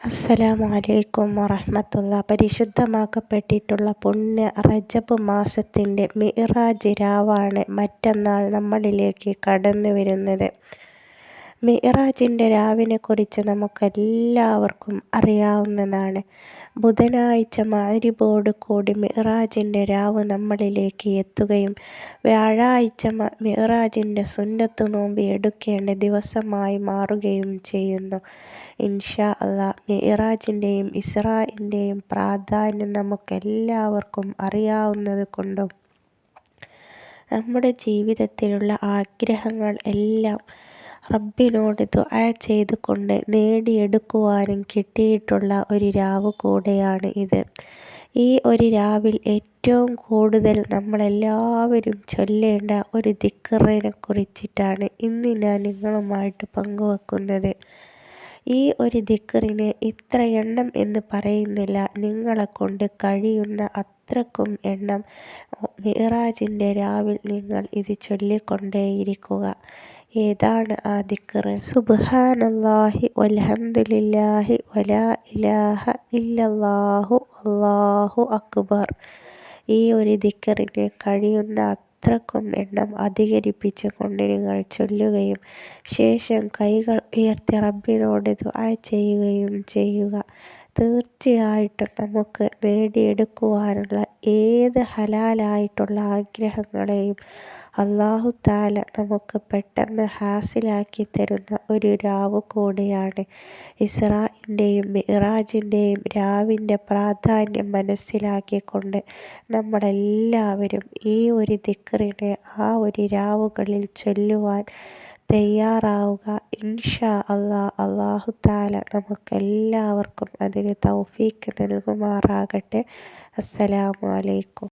അസ്സലാമു അലൈക്കും വറഹമത്തുള്ള. പരിശുദ്ധമാക്കപ്പെട്ടിട്ടുള്ള പുണ്യ റജബ് മാസത്തിന്റെ മിറാജ് രാവാണ് മറ്റന്നാൾ നമ്മളിലേക്ക് കടന്നു വരുന്നത് മിറാജിന്റെ രാവിനെക്കുറിച്ച് നമുക്കെല്ലാവർക്കും അറിയാവുന്നതാണ്. ബുധനാഴ്ച മാരിബോട് കൂടി മിറാജിന്റെ രാവ് നമ്മളിലേക്ക് എത്തുകയും വ്യാഴാഴ്ച മിറാജിന്റെ സുന്നത്ത് നോമ്പ് എടുക്കേണ്ട ദിവസമായി മാറുകയും ചെയ്യുന്നു. ഇൻഷാ അള്ളാ മിറാജിന്റെയും ഇസ്രായിന്റെയും പ്രാധാന്യം നമുക്കെല്ലാവർക്കും അറിയാവുന്നത് കൊണ്ടും നമ്മുടെ ജീവിതത്തിലുള്ള ആഗ്രഹങ്ങൾ എല്ലാം റബ്ബിനോട് ദുആ ചെയ്തുകൊണ്ട് നേടിയെടുക്കുവാനും കിട്ടിയിട്ടുള്ള ഒരു രാവ് കൂടെയാണ് ഇത്. ഈ ഒരു രാവിൽ ഏറ്റവും കൂടുതൽ നമ്മളെല്ലാവരും ചൊല്ലേണ്ട ഒരു ദിക്കറിനെ കുറിച്ചിട്ടാണ് ഇന്ന് ഞാൻ നിങ്ങളുമായിട്ട് പങ്കുവെക്കുന്നത്. ഈ ഒരു ദിക്കറിന് ഇത്ര എണ്ണം എന്ന് പറയുന്നില്ല. നിങ്ങളെ കൊണ്ട് കഴിയുന്ന അത്രക്കും എണ്ണം. മിറാജിന്റെ രാവിൽ നിങ്ങൾ ഇത് ചൊല്ലിക്കൊണ്ടേയിരിക്കുക. ഏതാണ് ആ ദിക്കറ്? സുബ്ഹാനല്ലാഹി വൽഹംദുലില്ലാഹി വലാ ഇലാഹ ഇല്ലല്ലാഹു അല്ലാഹു അക്ബർ. ഈ ഒരു ദിക്കറിന് കഴിയുന്ന അത്രക്കും എണ്ണം അധികരിപ്പിച്ച് കൊണ്ട് ചൊല്ലുകയും ശേഷം കൈകൾ ഉയർത്തി റബ്ബിനോട് ദുആ ചെയ്യുകയും ചെയ്യുക. തീർച്ചയായിട്ടും നമുക്ക് നേടിയെടുക്കുവാനുള്ള ഏത് ഹലാലായിട്ടുള്ള ആഗ്രഹങ്ങളെയും അള്ളാഹു താല നമുക്ക് പെട്ടെന്ന് ഹാസിലാക്കി തരുന്ന ഒരു രാവ് കൂടിയാണ്. ഇസ്രായിന്റെയും മിറാജിന്റെയും രാവിന്റെ പ്രാധാന്യം മനസ്സിലാക്കിക്കൊണ്ട് നമ്മളെല്ലാവരും ഈ ഒരു ദിക്റിനെ ആ ഒരു രാവുകളിൽ ചൊല്ലുവാൻ തയ്യാറാവുക. ഇൻഷാ അള്ളാ അള്ളാഹു താല നമുക്കെല്ലാവർക്കും അതിന് തൗഫീക്ക് നൽകുമാറാകട്ടെ. അസ്സലാമു അലൈക്കും.